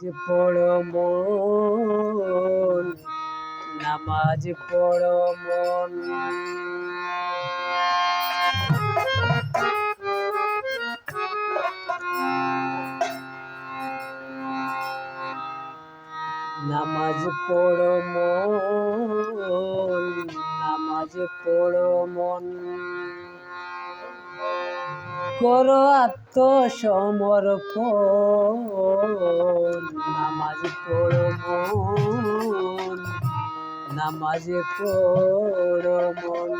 যে পড়ো মন। নামাজ পড়ো মন। নামাজ পড়ো মন। নামাজ পড়ো মন। করো আত্মসমর্পণ। নামাজ পড়ো মন নামাজ পড়ো মন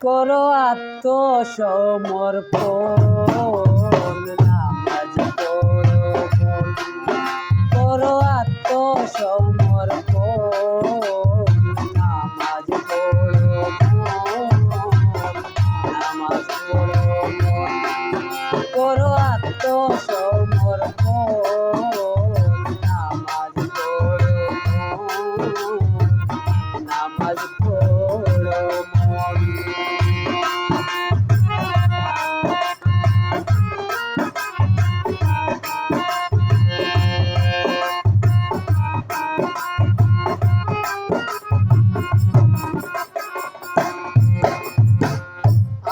আত্মসমর্পণ। নামাজ মন করো আত্মসমর্পণ নামাজ নামাজ মন করো নামাজ নামাজ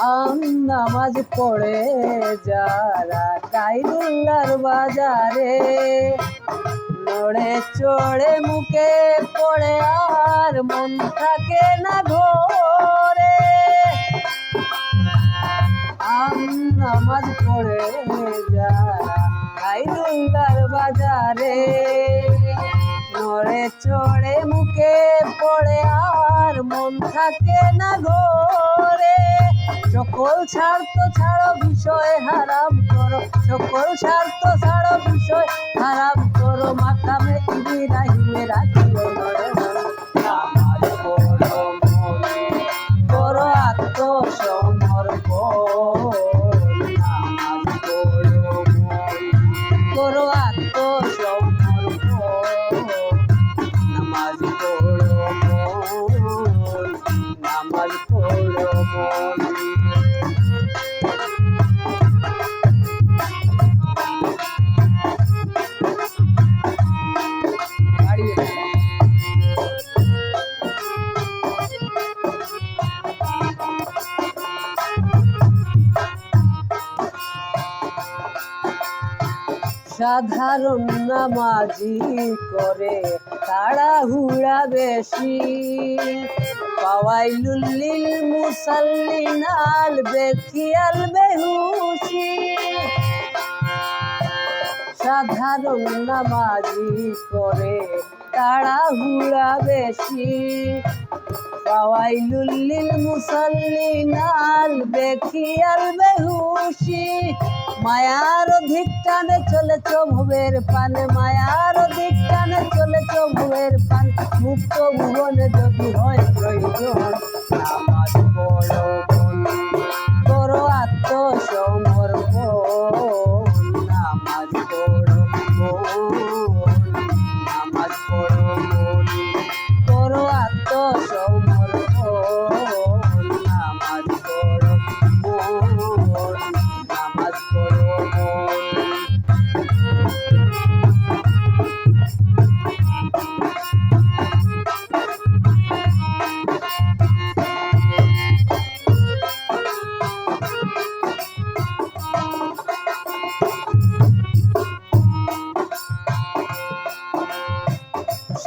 আম নামাজ পড়ে যারা কাইরুল্লার বাজারে। নড়ে চড়ে মুখে পড়ে আর মন থাকে না ঘরে। আম নামাজ পড়ে যারা বাজারে। নড়ে চড়ে মুখে পড়ে আর মন থাকে না ঘরে। সকল স্বার্থ ছাড়ো, বিষয় হারাম করো। সকল স্বার্থ ছাড়ো, বিষয় হারাম করো। মাথা মেয়ে রাখিও সাধারণ নামাজি করে, তাড়াহুড়া বেশি। পাওয়াই লুল্লিল মুসাল্লিনাল বেখিয়াল বেহুশি। সাধারণ নামাজি করে, তাড়াহুড়া বেশি। ফাওয়াইলুল মুসাল্লিনাল বেখিয়াল বেহুশি। মায়ার অধিক টানে চলেছ ভুবের পানে, মায়ার অধিক টানে চলেছ ভুবের পান। মুক্ত ভুবনে যদি হয় প্রয়োজন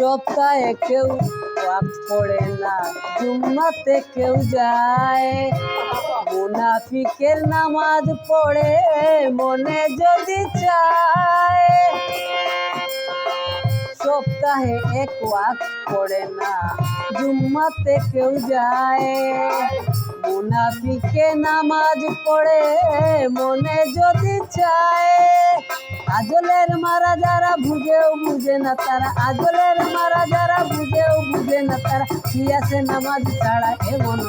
সপ্তাহে কেউ ওয়াক পড়ে না জুম্মাতে কেউ যায়। মুনাফিকের নামাজ পড়ে মনে যদি চায়। সপ্তাহে এক ওয়াক্ত পড়ে না। জুম্মাতে কেউ যায়। মুনাফিকে নামাজ পড়ে, মনে যদি চায়। আজলের মারা যারা বুঝেও বুঝে না তারা। আজলের মারা যারা বুঝেও বুঝে না তারা। কি আছে নামাজ ছাড়া এমন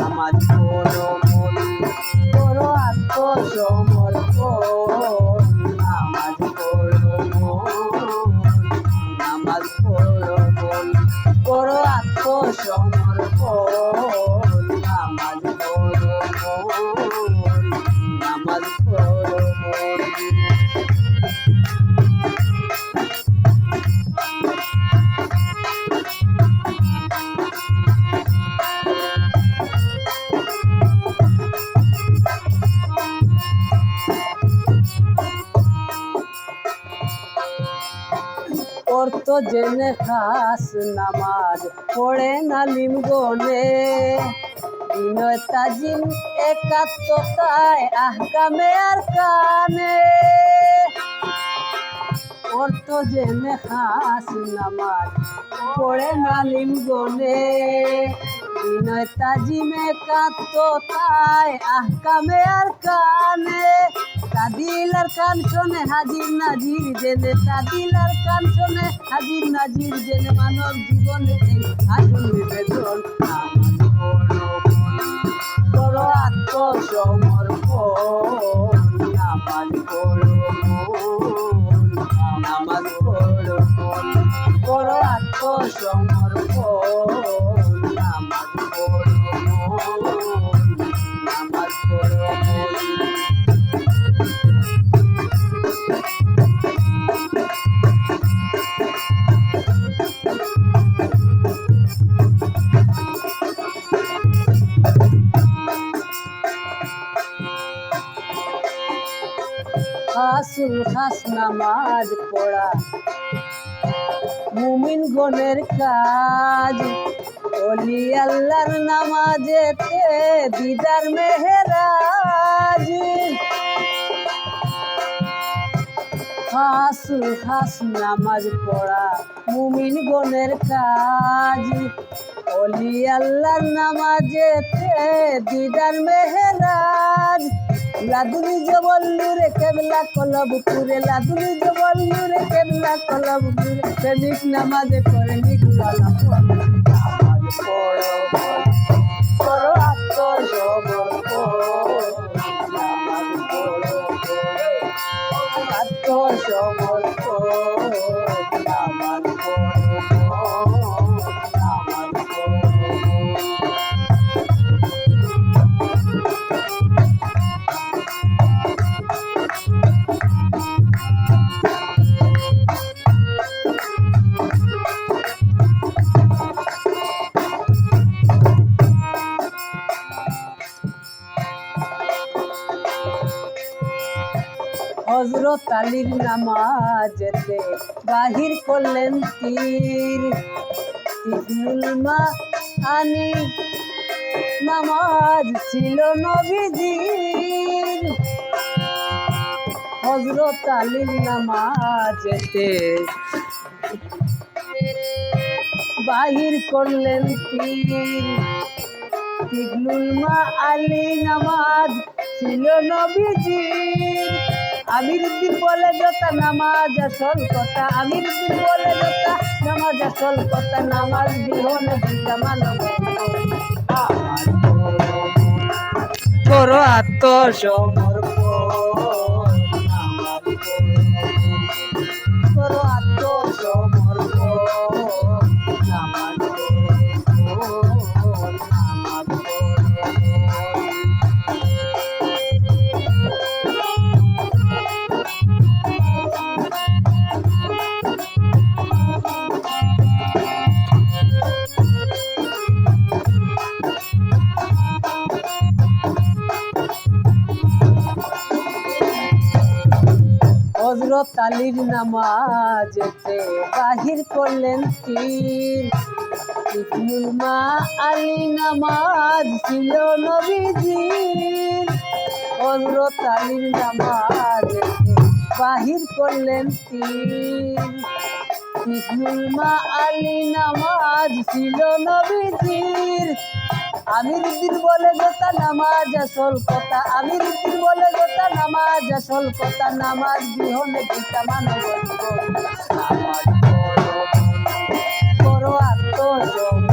নামাজ পড়ো মন করো আত্মসমর্পণ অর্থ জেনে খাস নামাজ। পড়ে না লিমগনে বিনয় তাজিম একাত্মতায় আহকামে আর কানে। অর্থ জেনে খাস নামাজ। পড়ে না লিমগনে বিনয় তাজিমে কাত্মতায় আহকামে আর কানে। তাদিল আর কান শোনে, হাজির নাজির জেনে। তাদিল আর কান শোনে, হাজির নাজির জেনে। মানব জীবনে এই আসল নিবেদন বড় আত্মসমর্পণ, নামাজ পড়ো। খাসুল খাস নামাজ পড়া। মুমিন গণের কাজ, অলি আল্লাহর নামাজেতে দিদার মেহেরাজ। খাসুল খাস নামাজ পড়া, মুমিন গণের কাজ, অলি আল্লাহর নামাজেতে দিদার মেহেরাজ। লাদুনি জবল্লুরে কেবলা কলবপুরে লাদুনি জবল্লুরে কেবলা কলবপুরে প্রেমিক নামাজে করে নিগুলা নামাজ পড়ো। করো আত্মসমর্পণ হজরত আলীর নামাজেতে বাহির করলেন তীর। মা আনি। নামাজ ছিল নবীজির। হজরত আলীর নামাজেতে বাহির করলেন তীর। মা আলী নামাজ ছিল নবীজির। আমির উদ্দিন বলে যতা নামাজ আসল কথা। আমির উদ্দিন বলে যতা নামাজ আসল কথা। নামাজ বিহন দিতা মানব হজরত আলীর নামাজেতে বাহির করলেন তীর ইবনুল মা আলী নামাজ ছিল নবীজির। হজরত আলীর নামাজেতে বাহির করলেন তীর ইবনুল মা আলী নামাজ ছিল নবীজির। আমির উদ্দিন বলে গোতা নামাজ আসল কথা, আমির উদ্দিন বলে গোতা নামাজ আসল কথা, নামাজ বিহনে পিতা মানব করো আত্মসমর্পণ।